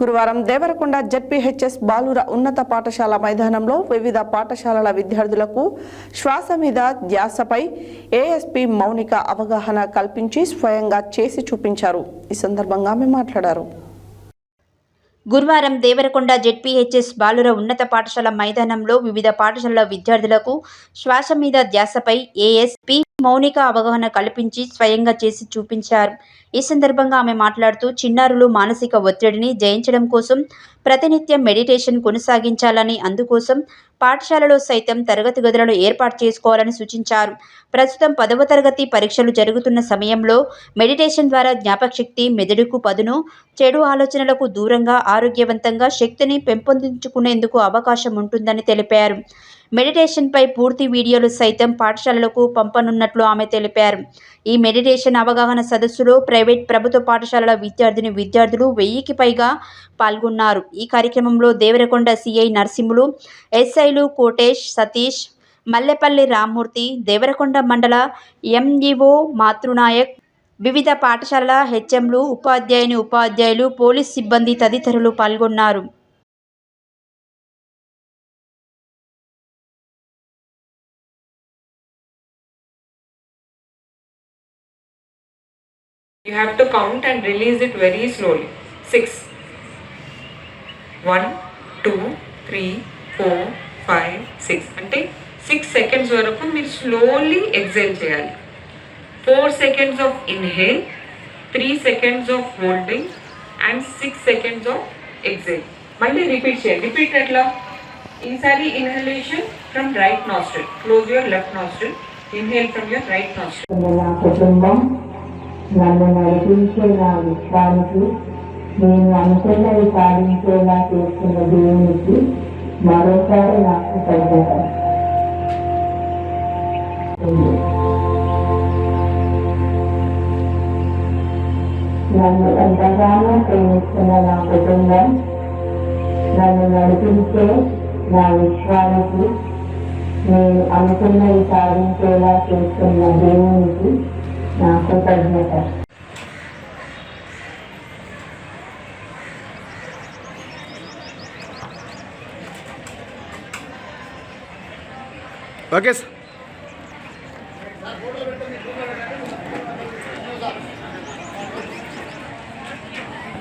గురువారం దేవరకొండ జడ్పీహెచ్ఎస్ బాలుర ఉన్నత పాఠశాల మైదానంలో వివిధ పాఠశాలల విద్యార్థులకు శ్వాస మీద ధ్యాసపై ఏఎస్పీ మౌనిక అవగాహన కల్పించి స్వయంగా చేసి చూపించారు. ఈ సందర్భంగా ఆమె మాట్లాడారు. గురువారం దేవరకొండ జెడ్పీహెచ్ఎస్ బాలుర ఉన్నత పాఠశాల మైదానంలో వివిధ పాఠశాలల విద్యార్థులకు శ్వాస మీద ధ్యాసపై ఏఎస్పి మౌనిక అవగాహన కల్పించి స్వయంగా చేసి చూపించారు. ఈ సందర్భంగా ఆమె మాట్లాడుతూ చిన్నారులు మానసిక ఒత్తిడిని జయించడం కోసం ప్రతినిత్యం మెడిటేషన్ కొనసాగించాలని అందుకోసం పాఠశాలలో సైతం తరగతి గదులను ఏర్పాటు చేసుకోవాలని సూచించారు. ప్రస్తుతం పదవ తరగతి పరీక్షలు జరుగుతున్న సమయంలో మెడిటేషన్ ద్వారా జ్ఞాపకశక్తి మెదడుకు పదును చెడు ఆలోచనలకు దూరంగా ఆరోగ్యవంతంగా శక్తిని పెంపొందించుకునేందుకు అవకాశం ఉంటుందని తెలిపారు. మెడిటేషన్పై పూర్తి వీడియోలు సైతం పాఠశాలలకు పంపనున్నట్లు ఆమె తెలిపారు. ఈ మెడిటేషన్ అవగాహన సదస్సులో ప్రైవేట్ ప్రభుత్వ పాఠశాలల విద్యార్థిని విద్యార్థులు వెయ్యికి పైగా పాల్గొన్నారు. ఈ కార్యక్రమంలో దేవరకొండ సిఐ నరసింహులు ఎస్ఐలు కోటేష్ సతీష్ మల్లెపల్లి రామ్మూర్తి దేవరకొండ మండల ఎంఈఓ మాతృనాయక్ వివిధ పాఠశాలల హెచ్ఎంలు ఉపాధ్యాయుని ఉపాధ్యాయులు పోలీస్ సిబ్బంది తదితరులు పాల్గొన్నారు. You have to count and release it very slowly. Six. One, two, three, four, five, six. అంటే సిక్స్ సెకండ్స్ వరకు మీరు స్లోలీ ఎగ్జైల్ చేయాలి four seconds of inhale three seconds of holding and six seconds of exhale మళ్ళీ repeat చేయండి repeat ఎట్లా ఈసారి inhalation from right nostril close your left nostril inhale from your right nostril నా కుటుంబం నన్ను నడిపించే నా విశ్వానికి నేను అనుకున్నది సాధించేలా చేస్తున్న దేవునికి మరోసారి నాకు కృతజ్ఞత నన్ను ఎంతగానో ప్రేమిస్తున్న నా కుటుంబం నన్ను నడిపించే నా విశ్వానికి నేను అనుకున్నది సాధించేలా చేస్తున్న దేవునికి కోఆర్డినేటర్ ఓకే సార్.